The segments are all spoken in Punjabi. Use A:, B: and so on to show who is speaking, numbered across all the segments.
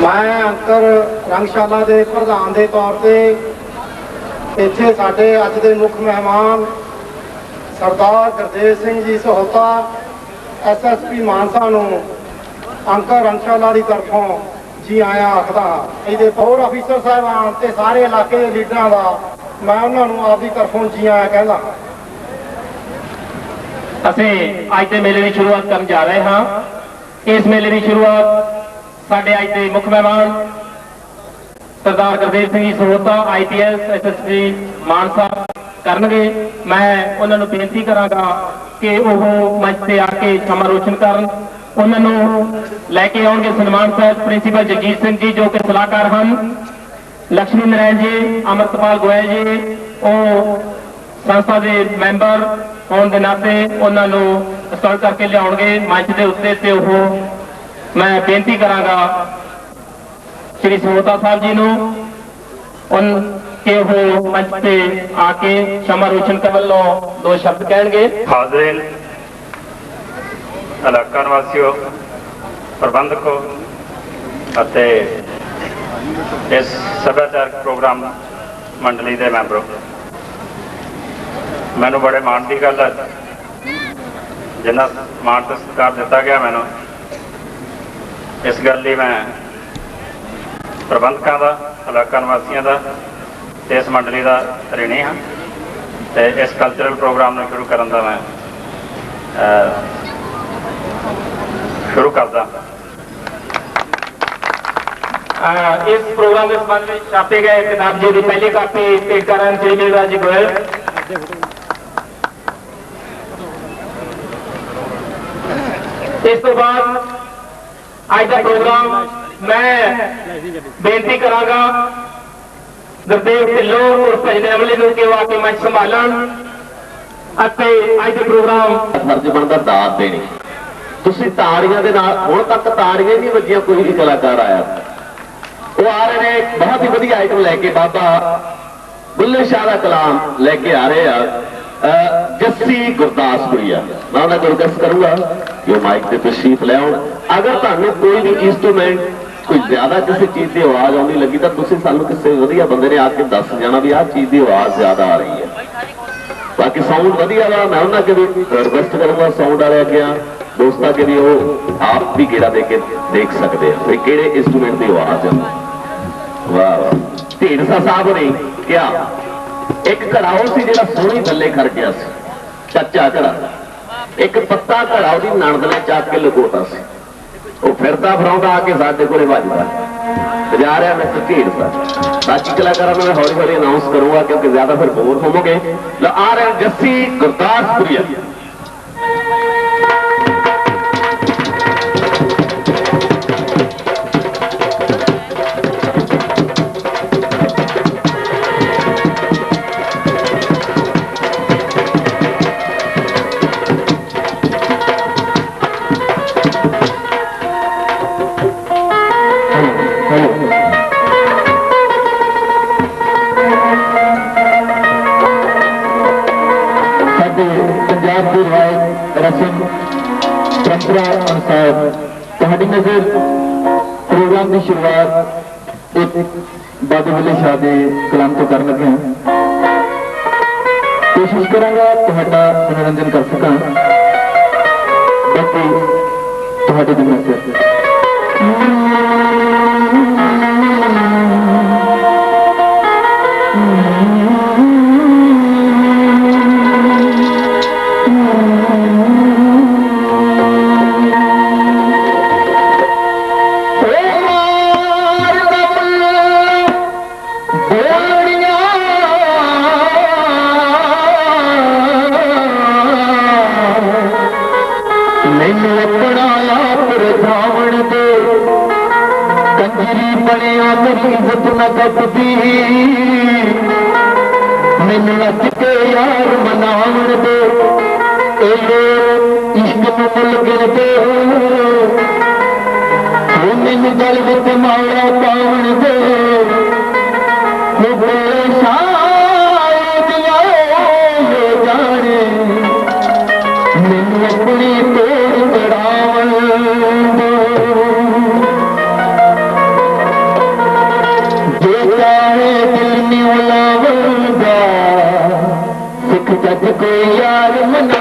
A: ਮੈਂ ਅੰਕਰ ਰੰਗਸ਼ਾਲਾ ਦੇ ਪ੍ਰਧਾਨ ਦੇ ਤੌਰ ਤੇ ਇੱਥੇ ਸਾਡੇ ਅੱਜ ਦੇ ਮੁੱਖ ਮਹਿਮਾਨ ਸਰਦਾਰ ਗੁਰਦੇਵ ਸਿੰਘ ਜੀ ਸਹੋਤਾ ਐਸਐਸਪੀ ਮਾਨਸਾ ਨੂੰ ਅੰਕਰ ਰੰਗਸ਼ਾਲਾ ਦੀ ਤਰਫੋਂ ਜੀ ਆਇਆ ਆਖਦਾ ਹਾਂ। ਇਹਦੇ ਹੋਰ ਅਫੀਸਰ ਸਾਹਿਬਾਨ ਤੇ ਸਾਰੇ ਇਲਾਕੇ ਦੇ ਲੀਡਰਾਂ ਦਾ ਮੈਂ ਉਹਨਾਂ ਨੂੰ ਆਪਦੀ ਤਰਫੋਂ ਜੀ ਆਇਆ ਕਹਿੰਦਾ
B: ਅਸੀਂ ਅੱਜ ਦੇ ਮੇਲੇ ਦੀ ਸ਼ੁਰੂਆਤ ਕਰਨ ਜਾ ਰਹੇ ਹਾਂ। ਇਸ ਮੇਲੇ ਦੀ ਸ਼ੁਰੂਆਤ ਸਾਡੇ ਅੱਜ ਦੇ ਮੁੱਖ ਮਹਿਮਾਨ ਸਰਦਾਰ ਗੁਰਦੇਵ ਸਿੰਘ ਜੀ ਸੋਹਤਾ ਆਈਪੀਐਸ ਐਸਐਸਪੀ ਮਾਨਸਾ ਕਰਨਗੇ। ਮੈਂ ਉਹਨਾਂ ਨੂੰ ਬੇਨਤੀ ਕਰਾਂਗਾ ਕਿ ਉਹ ਮੰਚ ਤੇ ਆ ਕੇ ਸਮਾਂ ਰੋਸ਼ਨ ਕਰਨ। ਉਹਨਾਂ ਨੂੰ ਲੈ ਕੇ ਆਉਣਗੇ ਸਨਮਾਨ ਸਾਹਿਬ ਪ੍ਰਿੰਸੀਪਲ ਜਗਜੀਤ ਸਿੰਘ ਜੀ, ਜੋ ਕਿ ਸਲਾਹਕਾਰ ਹਨ। ਲక్ష్ਮੀ ਨਰਾਇਣ ਜੀ, ਅਮਰਤਪਾਲ ਗੋਇਲ ਜੀ, ਉਹ ਸੰਸਥਾ ਦੇ ਮੈਂਬਰ ਹੋਣ ਦੇ ਨਾਤੇ ਉਹਨਾਂ ਨੂੰ ਸਟਾਲ ਕਰਕੇ ਲਿਆਉਣਗੇ। ਮੰਚ ਦੇ ਉੱਤੇ ਤੇ ਉਹ ਮੈਂ ਬੇਨਤੀ ਕਰਾਂਗਾ ਸ੍ਰੀ ਸਮੋਤਾ ਸਾਹਿਬ ਜੀ ਨੂੰ, ਉਨ ਕਿ ਉਹ ਮੰਚ ਤੇ ਆ ਕੇ ਸ਼ਮਾ ਰੋਸ਼ਨ ਵੱਲੋਂ ਦੋ ਸ਼ਬਦ ਕਹਿਣਗੇ।
C: ਹਾਜ਼ਰੀਨ, ਇਲਾਕਾ ਨਿਵਾਸੀਓ, ਪ੍ਰਬੰਧਕੋ ਅਤੇ ਇਸ ਸੱਭਿਆਚਾਰਕ ਪ੍ਰੋਗਰਾਮ ਮੰਡਲੀ ਦੇ ਮੈਂਬਰੋ, ਮੈਨੂੰ ਬੜੇ ਮਾਣ ਦੀ ਗੱਲ ਹੈ। ਜਿੰਨਾ ਮਾਣ ਤੇ ਸਤਿਕਾਰ ਦਿੱਤਾ ਗਿਆ ਮੈਨੂੰ ਇਸ ਗੱਲ ਲਈ ਮੈਂ ਪ੍ਰਬੰਧਕਾਂ ਦਾ, ਇਲਾਕਾ ਨਿਵਾਸੀਆਂ ਦਾ ਤੇ ਇਸ ਮੰਡਲੀ ਦਾ ਰਿਣੀ ਹਾਂ ਤੇ ਇਸ ਕਲਚਰਲ ਪ੍ਰੋਗਰਾਮ ਨੂੰ ਸ਼ੁਰੂ ਕਰਨ ਦਾ ਮੈਂ ਸ਼ੁਰੂ ਕਰਦਾ
B: ਇਸ ਪ੍ਰੋਗਰਾਮ ਦੇ ਸੰਬੰਧ ਵਿੱਚ ਛਾਪੇ ਗਏ ਕਿਤਾਬ ਜੀ ਦੀ ਪਹਿਲੀ ਕਾਪੀ ਪੇਸ਼ ਕਰਨ ਸ੍ਰੀ ਰਾਜ ਗੋਇਲ। ਇਸ ਤੋਂ ਬਾਅਦ ਅੱਜ ਦਾ ਪ੍ਰੋਗਰਾਮ ਮੈਂ ਬੇਨਤੀ ਕਰਾਂਗਾ ਗੁਰਦੇਵ ਢਿੱਲੋਂ ਔਰ ਭਜਨ ਨੂੰ ਕਿ ਉਹ ਮੰਚ ਸੰਭਾਲਣ ਅਤੇ ਅੱਜ ਦੇ ਪ੍ਰੋਗਰਾਮ
D: ਫਰਜ਼ ਬਣਦਾ ਦਾਤ ਦੇਣੀ। ਤੁਸੀਂ ਤਾੜੀਆਂ ਦੇ ਨਾਲ, ਹੁਣ ਤੱਕ ਤਾੜੀਆਂ ਹੀ ਨਹੀਂ ਵੱਜੀਆਂ, ਕੋਈ ਵੀ ਕਲਾਕਾਰ ਆਇਆ। ਉਹ ਆ ਰਹੇ ਨੇ, ਬਹੁਤ ਹੀ ਵਧੀਆ ਆਈਟਮ ਲੈ ਕੇ ਬਾਬਾ ਬੁੱਲੇ ਸ਼ਾਹ ਦਾ ਕਲਾਮ ਲੈ ਕੇ ਆ ਰਹੇ ਆ। ਅਹ ਜੱਸੀ ਗੁਰਦਾਸਪੁਰੀਆ ਮੈਂ ਉਹਨਾਂ ਕੋਲ ਰਿਕਵੈਸਟ ਕਰੂੰਗਾ ਕਿ ਉਹ ਮਾਈਕ ਤੇ ਤਸ਼ਰੀਫ ਲੈ ਆਉਣ। ਅਗਰ ਤੁਹਾਨੂੰ ਕੋਈ ਵੀ ਇਨਸਟਰੂਮੈਂਟ ਕੋਈ ਜ਼ਿਆਦਾ ਕਿਸੇ ਚੀਜ਼ ਦੀ ਆਵਾਜ਼ ਆਉਣੀ ਲੱਗੀ, ਤਾਂ ਤੁਸੀਂ ਸਾਨੂੰ ਕਿਸੇ ਵਧੀਆ ਬੰਦੇ ਨੇ ਆ ਕੇ ਦੱਸ ਜਾਣਾ ਵੀ ਆਹ ਚੀਜ਼ ਦੀ ਆਵਾਜ਼ ਜ਼ਿਆਦਾ ਆ ਰਹੀ ਹੈ। ਬਾਕੀ ਸਾਊਂਡ ਵਧੀਆ ਵਾ, ਮੈਂ ਉਹਨਾਂ ਅੱਗੇ ਵੀ ਰਿਕਵੈਸਟ ਕਰੂੰਗਾ ਸਾਊਂਡ ਵਾਲਿਆਂ ਅੱਗੇ ਦੋਸਤਾਂ ਅੱਗੇ ਵੀ ਉਹ ਆਪ ਵੀ ਗੇੜਾ ਦੇ ਕੇ ਦੇਖ ਸਕਦੇ ਆ ਵੀ ਕਿਹੜੇ ਇਨਸਟਰੂਮੈਂਟ ਦੀ ਆਵਾਜ਼ ਆ। ਵਾਹ ਵਾਹ। ਢੀਂਡਸਾ ਸਾਹਿਬ ਨੇ ਕਿਹਾ ਇੱਕ ਘੜਾ ਉਹ ਸੀ ਜਿਹੜਾ ਸੋਹਣੀ ਬੱਲੇ ਖੜ ਗਿਆ ਸੀ। ਕੱਚਾ ਘੜਾ। ਇੱਕ ਪੱਤਾ ਘੜਾ ਉਹਦੀ ਨਣਦ ਨੇ ਚੱਕ ਕੇ ਲਗੋਤਾ ਸੀ। ਉਹ ਫਿਰਦਾ ਫਰਾਉਂਦਾ ਆ ਕੇ ਸਾਡੇ ਕੋਲੇ ਵੱਜਦਾ ਵਜਾ ਰਿਹਾ ਮੈਂ ਢੀਂਡਸਾ ਬਾਕੀ ਕਲਾਕਾਰਾਂ ਨੂੰ ਮੈਂ ਹੌਲੀ ਹੌਲੀ ਅਨਾਉਂਸ ਕਰੂੰਗਾ ਕਿਉਂਕਿ ਜ਼ਿਆਦਾ ਫਿਰ ਬੋਰ ਹੋਵੋਗੇ। ਲਓ ਆ ਰਿਹਾ ਜੱਸੀ ਗੁਰਦਾਸਪੁਰੀਆ।
B: ਪ੍ਰੋਗਰਾਮ ਦੀ ਸ਼ੁਰੂਆਤ ਇੱਕ ਬਾਬੇ ਬੁੱਲੇ ਸ਼ਾਹ ਦੇ ਕਲਾਮ ਤੋਂ ਕਰਨ ਲੱਗੇ ਹਾਂ। ਕੋਸ਼ਿਸ਼ ਕਰਾਂਗਾ ਤੁਹਾਡਾ ਮਨੋਰੰਜਨ ਕਰ ਸਕਾਂ। ਬਾਕੀ ਤੁਹਾਡੇ ਦੀ ਨਜ਼ਰ ਮੈਨੂੰ ਆਪਣਾ ਆਪ ਰਖਾਵਣ ਦੇ ਕੰਜਰੀ ਬਣਿਆ ਮੇਰੀ ਇੱਜ਼ਤ ਨਾ ਕੱਟਦੀ ਮੈਨੂੰ ਨੱਚ ਕੇ ਯਾਰ ਮਨਾਵਣ ਦੇ ਇਹ ਲੋਕ ਇਸ਼ਕ ਨੂੰ ਮੁੱਲ ਗਿਣਦੇ ਉਹ ਮੈਨੂੰ ਗਲ ਵਿੱਚ ਮਾਰਾ ਪਾਵਣ ਦੇ ਉਹ
E: सदको यार मना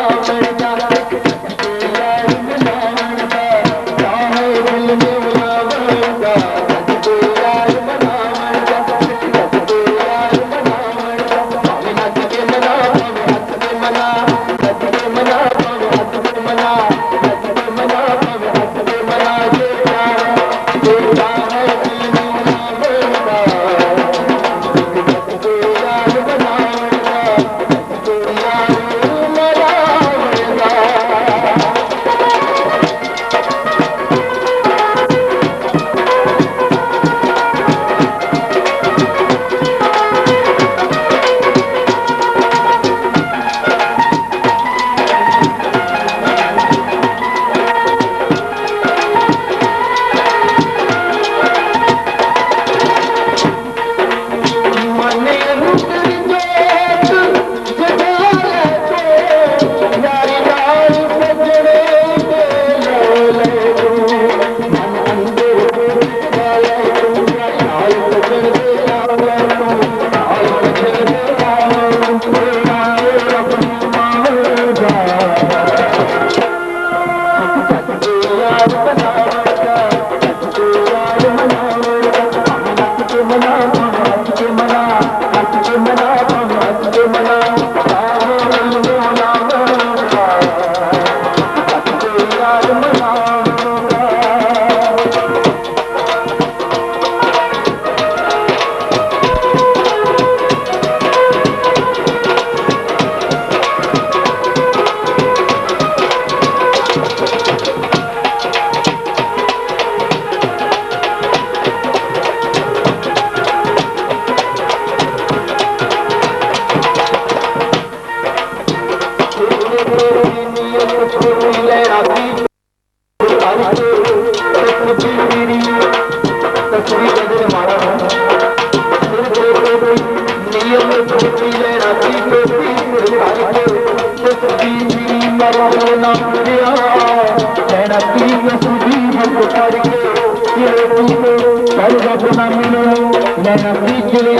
E: ماني ملوه مانا فرچي لي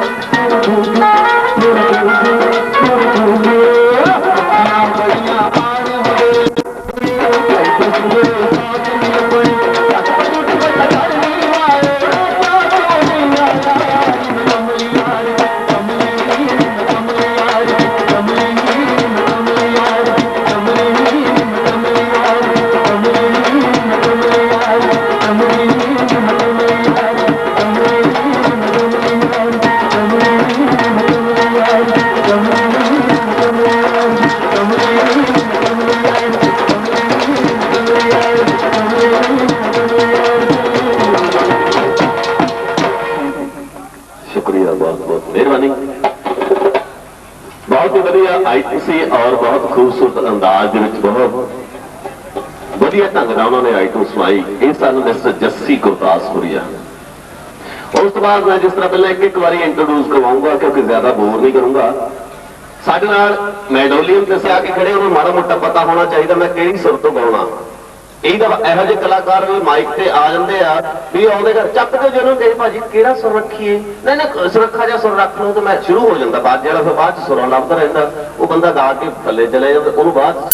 E: ਆਈਟੀਸੀ ਔਰ ਬਹੁਤ ਖੂਬਸੂਰਤ ਅੰਦਾਜ਼ ਦੇ ਵਿੱਚ ਬਹੁਤ ਵਧੀਆ ਢੰਗ ਨਾਲ ਉਹਨਾਂ ਨੇ ਆਈਟਮ ਸੁਣਾਈ ਇਹ ਸਾਨੂੰ ਮਿਸਟਰ ਜੱਸੀ ਗੁਰਦਾਸਪੁਰੀਆ ਉਸ ਤੋਂ ਬਾਅਦ ਮੈਂ ਜਿਸ ਤਰ੍ਹਾਂ ਪਹਿਲਾਂ ਇੱਕ ਇੱਕ ਵਾਰੀ ਇੰਟਰੋਡਿਊਸ ਕਰਵਾਉਂਗਾ, ਕਿਉਂਕਿ ਜ਼ਿਆਦਾ ਬੋਰ ਨਹੀਂ ਕਰੂੰਗਾ। ਸਾਡੇ ਨਾਲ ਮੈਡੋਲੀਅਮ ਤੇ ਸਿਆ ਕੇ ਖੜੇ, ਉਹਨਾਂ ਮਾੜਾ ਮੋਟਾ ਪਤਾ ਹੋਣਾ ਚਾਹੀਦਾ ਮੈਂ ਕਿਹੜੀ ਸੁਰ ਤੋਂ ਗਾਉਣਾ। ਇਹਦਾ ਇਹੋ ਜਿਹੇ ਕਲਾਕਾਰ ਵੀ ਮਾਈਕ ਤੇ ਆ ਜਾਂਦੇ ਆ, ਵੀ ਆਉਂਦੇ ਘਰ, ਚੱਕ ਕੇ ਜਿਹਨੂੰ ਕਹੇ ਭਾਜੀ, ਕਿਹੜਾ ਸੁਰ ਰੱਖੀਏ? ਨਹੀਂ ਨਾ ਸੁਰੱਖਾ ਜਾਂ ਸੁਰ ਰੱਖ ਲਓ ਤੇ ਮੈਂ ਸ਼ੁਰੂ ਹੋ ਜਾਂਦਾ, ਬਾਅਦ ਜਿਹੜਾ ਫਿਰ ਬਾਅਦ ਚ ਸੁਰਾਂ ਲੱਭਦਾ ਰਹਿੰਦਾ, ਉਹ ਬੰਦਾ ਗਾ ਕੇ ਥੱਲੇ ਚਲੇ ਜਾਂਦਾ, ਉਹਨੂੰ ਬਾਅਦ